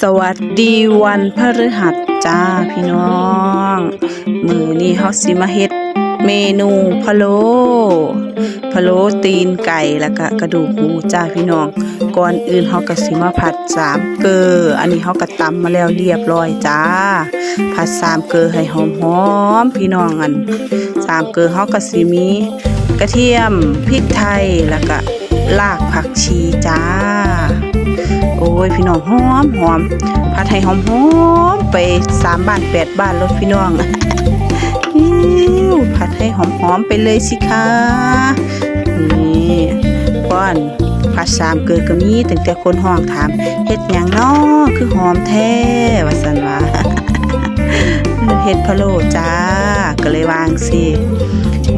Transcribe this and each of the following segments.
สวัสดีวันพฤหัสจ้าพี่น้อง มือนี้เฮาสิมาเฮ็ด เมนูพะโล้พะโล้ตีนไก่แล้วก็กระดูกหมูจ้าพี่น้อง ก่อนอื่นเฮาก็สิมาผัดสามเกลออันนี้เฮาก็ตำมาแล้วเรียบร้อยจ้า ผัดสามเกลอให้หอมๆพี่น้องอันสามเกลอเฮาก็สิมีกระเทียมพริกไทยแล้วก็รากผักชีจ้า โอ้ยพี่น้องหอมหอมผัดให้หอมหอมไปสามบ้านแปดบ้านรถพี่น้อง วผัดให้หอมหอมไปเลยสิคะนี่ป้อนผัดสามเกิดก็มีตั้งแต่คนห้องถามเฮ็ดหยังนอคือหอมแท้ว่าสันว่าเฮ็ดพะโล้จ้าก็เลยวางสิ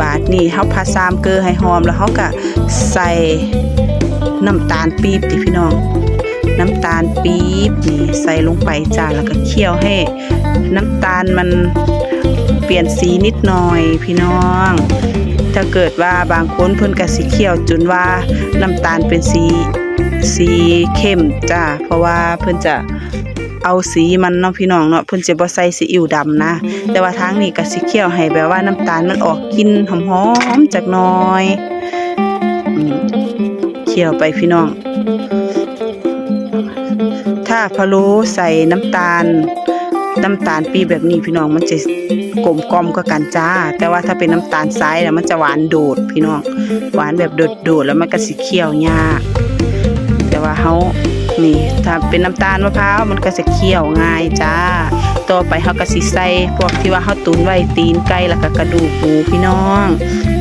บาทนี่เฮาผัดสามเกลือให้หอมแล้วเฮาก็ใส่น้ำตาลปี๊บติพี่น้อง น้ำตาลปี๊บนี่ใส่ลงไปจ้าแล้วก็เคี่ยวให้ น้ำตาลมัน เปลี่ยนสีนิดหน่อยพี่น้อง ถ้าเกิดว่าบางคนเพิ่นก็สิเคียวจนว่าน้ำตาลเป็นสีสีเข้มจ้าเพราะว่าเพิ่นจะเอาสีมันเนาะพี่น้องเนาะเพิ่นจะบ่ใส่ซีอิ๊วดำนะ แต่ว่าทางนี้ก็สิเคียวให้แบบว่าน้ำตาลมันออกกลิ่นหอมๆจักหน่อยเคียวไปพี่น้อง ถ้าพะโล้ใส่น้ำตาล น้ำตาลปีแบบนี้พี่น้องมันจะกลมกลมกว่ากันจ้า แต่ว่าถ้าเป็นน้ำตาลทรายแล้วมันจะหวานโดดพี่น้อง หวานแบบโดดๆแล้วมันก็สิเคี่ยวยากแต่ว่าเฮานี่ถ้าเป็นน้ำตาลมะพร้าวมันก็จะเคี่ยวง่ายจ้า ต่อไปเฮาก็สิใส่พวกที่ว่าเฮาตุนไว้ตีนไก่แล้วก็กระดูกหมูพี่น้อง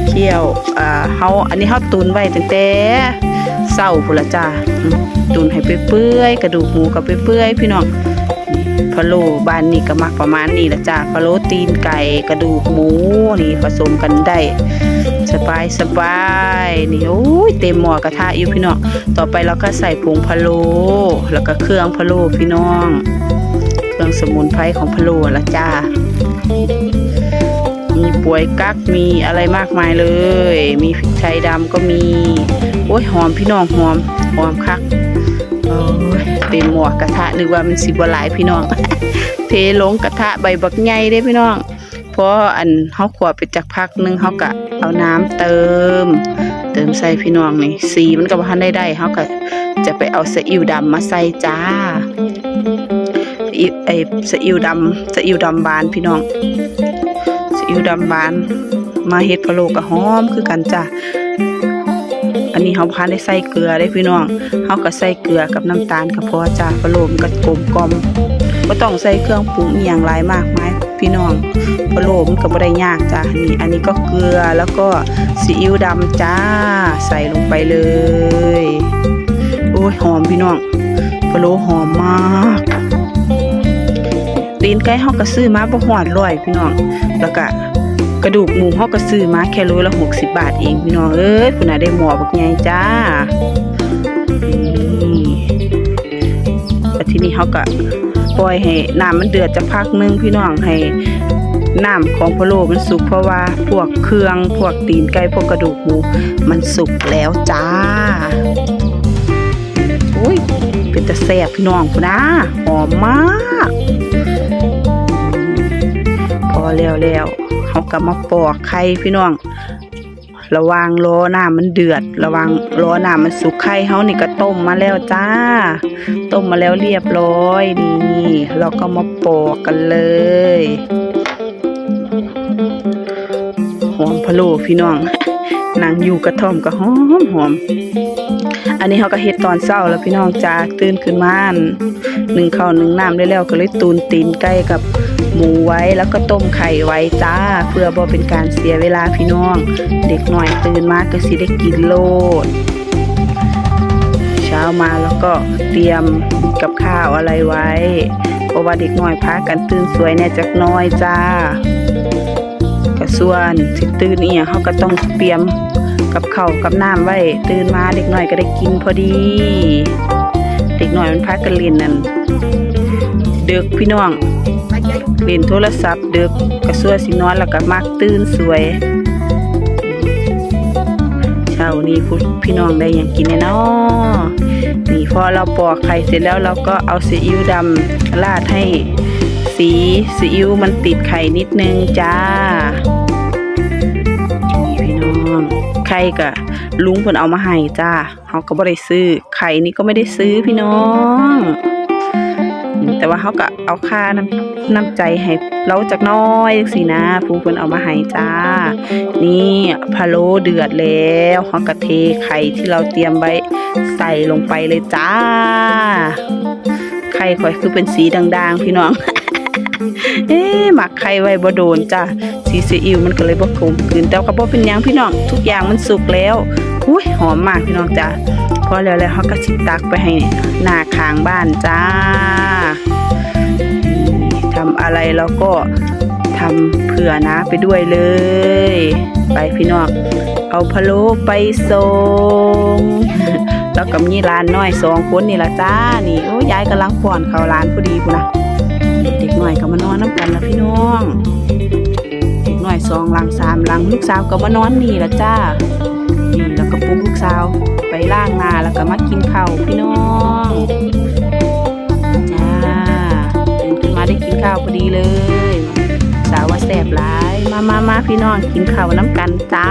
เคี่ยวอ่าเฮาอันนี้เฮาตุนไว้ตั้งแต่เช้าพุ่นละจ้าตุนให้เปื่อยๆกระดูกหมูก็เปื่อยๆพี่น้อง พะโล้บ้านนี้ก็มักประมาณนี้ละจ้าพะโล้ตีนไก่กระดูกหมูนี่ผสมกันได้ สบายสบายนี่โอ้ยเต็มหม้อกระทะอยู่พี่น้องต่อไปเราก็ใส่ผงพะโล้แล้วก็เครื่องพะโล้พี่น้อง เครื่องสมุนไพรของพะโล้ละจ้ามีป่วยกักมีอะไรมากมายเลย มีพริกไทยดำก็มี โอ้ยหอมพี่น้องหอมหอมคัก เต็มหมวกกระทะนึกว่ามันสิบหลายพี่น้อง เทลงกระทะใบบักใหญ่เด้พี่น้องเพราะอันเฮาขวบไปจากพักหนึงเฮาก็เอาน้ำเติม เติมใส่พี่น้องนี่สีมันก็บ่ทันได้ได้เฮาก็จะไปเอาซีอิ๊วดำมาใส่จ้าไอซีอิ๊วดำซีอิ๊วดำบานพี่น้องซีอิ๊วดำบาน มาเฮ็ดพะโล้ก็หอมคือกันจ้า อันนี้เฮาพานได้ใส่เกลือได้พี่น้องเฮาก็ใส่เกลือกับน้ำตาลก็พอจ้าปลาโลมนก็กลมกลมบ่ต้องใส่เครื่องปรุงอีหยังหลายมากมายพี่น้องปลาโลมก็บ่ได้ยากจ้านี่อันนี้ก็เกลือแล้วก็ซีอิ๊วดำจ้า ใส่ลงไปเลยโอ้ยหอมพี่น้องปลาโลหอมมากตีนไก่เฮาก็ซื้อมาบ่ฮอดร้อยพี่น้องแล้วก็ กระดูกหมูเฮาก็ซื้อมาแค่โลละ 60 บาทเองพี่น้องเอ้ยพุ่นน่ะได้หม้อบักใหญ่จ้านี่ทีนี้เฮาก็ปล่อยให้น้ำมันเดือดจะพักนึงพี่น้องให้น้ำของพะโล้มันสุกเพราะว่าพวกเครื่องพวกตีนไก่พวกกระดูกหมูมันสุกแล้วจ้าอุ้ยเป็นตะแซ่บพี่น้องพุ่นนะหอมมาก พอแล้วแล้ว เขาก็มาปอกไข่พี่น้อง ระวังล้อน้ำมันเดือด ระวังล้อน้ำมันสุกไข่เขานี่ก็ต้มมาแล้วจ้า ต้มมาแล้วเรียบร้อยนี่เราก็มาปอกกันเลยหอมพะโล้พี่น้องนางอยู่กระท่อมก็หอมหอม อันนี้เขาก็เฮ็ดตอนเช้าแล้วพี่น้องจ้าตื่นขึ้นมานหนึ่งข้าวหนึ่งน้ำได้แล้วก็เลยตูนตีนไก่กับ หมูไว้แล้วก็ต้มไข่ไว้จ้า เพื่อบ่เป็นการเสียเวลาพี่น้อง เด็กหน่อยตื่นมาก็สิได้กินโลด เช้ามาแล้วก็เตรียมกับข้าวอะไรไว้ เพราะว่าเด็กหน้อยพากันตื่นสวยแน่จักน้อยจ้าก็ส่วนสิตื่นเอียเขาก็ต้องเตรียมกับเข้ากับน้ำไว้ ตื่นมาเด็กหน้อยก็ได้กินพอดี เด็กหน้อยมันพากันเล่นนั่นเด็กพี่น้อง เล่นโทรศัพท์ดึกกระซัวสินอนแล้วก็มักตื่นสวยเช้านี้พุพี่น้องได้ยังกินแน่นาะนี่พอเราปอกไข่เสร็จแล้วเราก็เอาซีอิ๊วดำราดให้สีซีอิ๊วมันติดไข่นิดนึงจ้านี่พี่น้องไข่กะลุงเพิ่นเอามาให้จ้าเขาก็บ่ได้ซื้อไข่นี่ก็ไม่ได้ซื้อพี่น้อง แต่ว่าเขาก็เอาค่าน้ำน้ำใจให้เราจักน้อยจังซี่นะผู้เพิ่นเอามาให้จ้า นี่พะโล้เดือดแล้วเขาก็เทไข่ที่เราเตรียมไว้ใส่ลงไปเลยจ้า ไข่ข่อยคือเป็นสีด่างๆ พี่น้องเอ๊ะหมักไข่ไว้บ่โดนจ้ะสีซีอิ๊วมันก็เลยบ่กลมกลืนแต่ก็บ่เป็นยังพี่น้องทุกอย่างมันสุกแล้ว อุ้ยหอมมากพี่น้องจ้ะพอแล้วแล้วเฮาก็สิตักไปให้หน้าข้างบ้านจ้าทำอะไรเราก็ทำเผื่อนะไปด้วยเลย ไปพี่น้องเอาพะโล้ไปส่งแล้วก็มีร้านน้อยสองคนนี่ละจ้านี่โอ้ยายกำลังป้อนเขาร้านพอดีพุ่นนะเด็กหน้อยก็มานอนน้ำกันละพี่น้อง เด็กน้อยสองหลังสามหลังลูกสาวก็มานอนนี่ละจ้า มลูกสาว ไปล่างนาแล้วก็มากินข้าวพี่น้องจ้าตื่นขึ้นมาได้กินข้าวพอดีเลย สาวว่าแสบหลาย มามามาพี่น้องกินข้าวน้ำกันจ้า